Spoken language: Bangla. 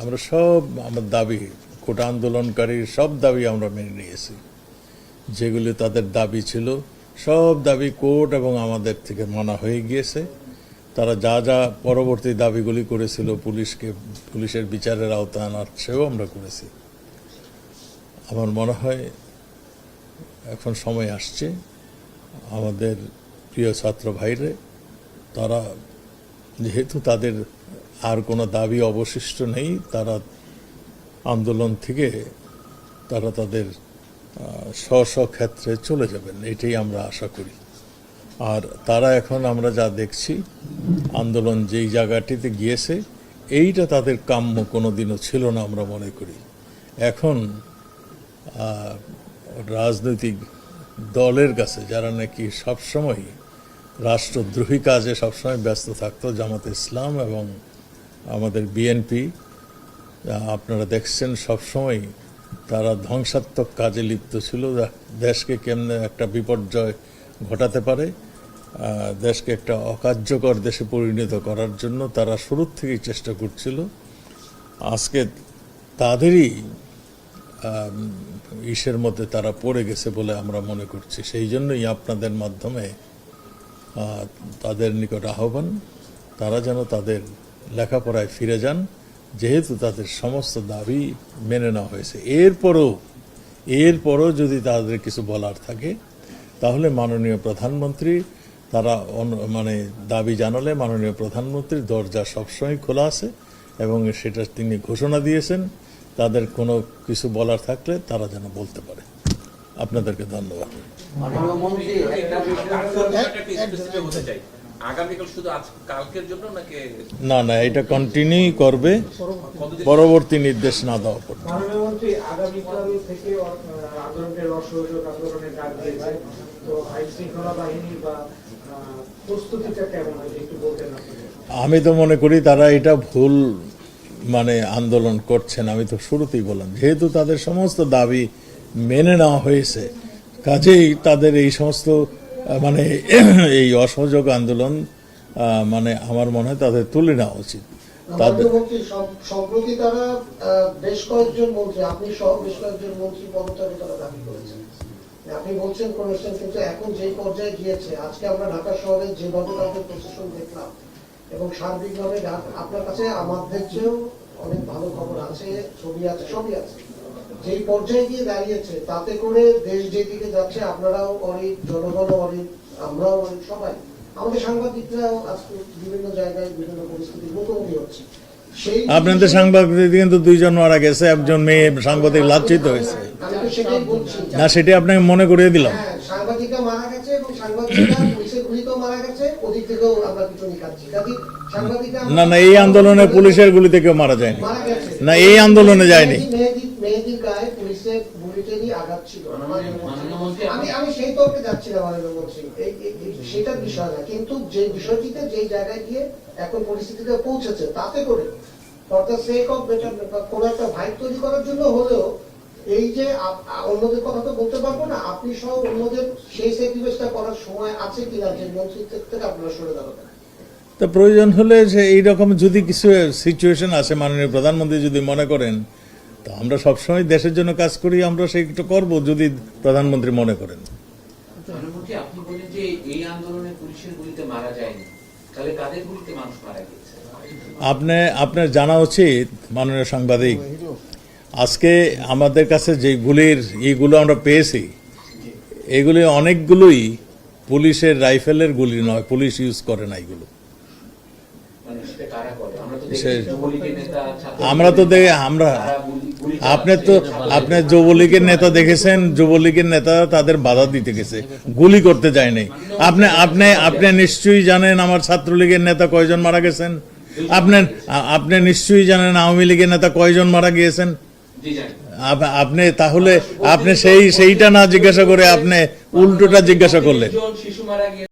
আমরা সব আমার দাবি, কোটা আন্দোলনকারীর সব দাবি আমরা মেনে নিয়েছি। যেগুলি তাদের দাবি ছিল, সব দাবি কোর্ট এবং আমাদের থেকে মানা হয়ে গিয়েছে। তারা যা যা পরবর্তী দাবিগুলি করেছিল, পুলিশকে, পুলিশের বিচারের আওতায় আনার সেও আমরা করেছি। আমার মনে হয় এখন সময় আসছে, আমাদের প্রিয় ছাত্র ভাইরে, তারা যেহেতু তাদের আর কোনো দাবি অবশিষ্ট নেই, তারা আন্দোলন থেকে তারা তাদের স্ব স্ব ক্ষেত্রে চলে যাবেন, এটাই আমরা আশা করি। আর তারা এখন আমরা যা দেখছি, আন্দোলন যেই জায়গাটিতে গিয়েছে, এইটা তাদের কাম্য কোনো দিনও ছিল না আমরা মনে করি। এখন রাজনৈতিক দলের কাছে যারা নাকি সবসময় রাষ্ট্রদ্রোহী কাজে সবসময় ব্যস্ত থাকতো জামাত ইসলাম এবং আমাদের বিএনপি। আপনারা দেখছেন সবসময় তারা ধ্বংসাত্মক কাজে লিপ্ত ছিল। দেশকে কেমনে একটা বিপর্যয় ঘটাতে পারে দেশকে একটা অকার্যকর দেশে পরিণত করার জন্য তারা শুরুর থেকেই চেষ্টা করছিল। আজকে তাদেরই ইসের মধ্যে তারা পড়ে গেছে বলে আমরা মনে করছি। সেই জন্যই আপনাদের মাধ্যমে তাদের নিকট আহ্বান, তারা যেন তাদের লেখাপড়ায় ফিরে যান, যেহেতু তাদের সমস্ত দাবি মেনে নেওয়া হয়েছে। এরপরও এরপরও যদি তাদের কিছু বলার থাকে, তাহলে মাননীয় প্রধানমন্ত্রী, তারা মানে দাবি জানালে মাননীয় প্রধানমন্ত্রীর দরজা সবসময় খোলা আছে এবং সেটা তিনি ঘোষণা দিয়েছেন, তাদের কোনো কিছু বলার থাকলে তারা যেন বলতে পারে। আপনাদেরকে ধন্যবাদ। একটা হতে চাই। আগামীকাল শুধু আজ কালকের জন্য নাকি না না এটা কন্টিনিউ করবে। পরবর্তী নির্দেশ না দেওয়া পর্যন্ত। মাননীয় আগামীকাল থেকে আন্দোলনের অসহযোগ আন্দোলনের ডাক দিয়েছে তো আইন শৃঙ্খলা বাহিনী বা প্রস্তুতিটা কেমন হয়? একটু বলতেন আমি তো মনে করি তারা এটা ভুল মানে আন্দোলন করছেন। আমি তো শুরুতেই বললাম যেহেতু তাদের সমস্ত দাবি মেনে নেওয়া হয়েছে কাজেই তাদের এই সমস্ত মানে এই অসহযোগ আন্দোলন মানে আমার মনে হয় তাদের তুলে নেওয়া উচিত। সম্প্রতি তারা বেশ কয়েকজন মন্ত্রী আপনি সহ বেশ কয়েকজন মন্ত্রী পদত্যাগে তারা দাবি করেছেন। আপনি বলছেন কিন্তু এখন যে পর্যায়ে গিয়েছে আজকে আমরা ঢাকা শহরে যেভাবে তাদের প্রশাসন দেখলাম এবং সার্বিকভাবে আপনার কাছে আমাদের চেয়েও অনেক ভালো খবর আছে ছবি আছে সবই আছে। যেই পর্যায়ে গিয়ে দাঁড়িয়েছে তাতে করে দেশ যেদিকে যাচ্ছে আপনারাও অনেক জনগণও অনেক আমরাও অনেক সবাই। আমাদের সাংবাদিকরাও আজকে বিভিন্ন জায়গায় বিভিন্ন পরিস্থিতির মুখোমুখি হচ্ছে। আপনাদের সাংবাদিক কিন্তু দুইজন মারা গেছে একজন মেয়ে সাংবাদিক লাঞ্ছিত হয়েছে। না সেটি আপনাকে মনে করিয়ে দিলাম। হ্যাঁ সাংবাদিকরা মারা গেছে এবং সাংবাদিকরা পুলিশের গেছে ওদিক থেকেও আমরা পিছনে খাচ্ছি কাজে সাংবাদিকরা না না এই আন্দোলনে পুলিশের গুলিতে কেউ মারা যায়নি। না এই আন্দোলনে যায়নি। মেহেদি- মেহেদি মেহেদির গায়ে পুলিশের বুলেটেরই আঘাত ছিল। মাননীয়- মাননীয় মন্ত্রী, আমি আমি সেই তর্কে যাচ্ছি না মাননীয় মন্ত্রী। এই- এই- এই- সেটার বিষয় না কিন্তু যে বিষয়টিতে যে জায়গায় গিয়ে এখন পরিস্থিতিতে পৌঁছেছে তাতে করে for the sake of better কোন একটা ভাইব তৈরি করার জন্য হলেও এই যে অন্যদের কথা তো বলতে পারব না আপনি সহ অন্যদের সেই স্যাক্রিফাইসটা করার সময় আছে কিনা যে মন্ত্রিত্ব থেকে আপনারা সরে দাঁড়াবেন। তা প্রয়োজন হলে যে এইরকম যদি কিছু সিচুয়েশন আসে মাননীয় প্রধানমন্ত্রী যদি মনে করেন তো আমরা সবসময় দেশের জন্য কাজ করি আমরা সেইটা করব যদি প্রধানমন্ত্রী মনে করেন। আপনি বলেন যে এই আন্দোলনে পুলিশের গুলিতে মারা যায়নি তাহলে কাদের গুলিতে মানুষ মারা গেছে আপনি আপনার জানা উচিত মাননীয় সাংবাদিক আজকে আমাদের কাছে যে গুলির ইগুলো আমরা পেয়েছি, এগুলি অনেকগুলোই পুলিশের রাইফেলের গুলি নয়, পুলিশ ইউজ করে না এগুলো। আমরা তো দেখি, আমরা, আপনি তো, আপনি যুবলীগের নেতা দেখেছেন, যুবলীগের নেতা তাদের বাধা দিতে গেছে, গুলি করতে যায় নাই আপনি আপনি আপনি নিশ্চয়ই জানেন আমার ছাত্রলীগের নেতা কয়জন মারা গেছেন? আপনি আপনি নিশ্চয়ই জানেন আওয়ামী লীগের নেতা কয়জন মারা গিয়েছেন? আপনি তাহলে আপনি সেই সেইটা না জিজ্ঞাসা করে আপনি উল্টোটা জিজ্ঞাসা করলেন।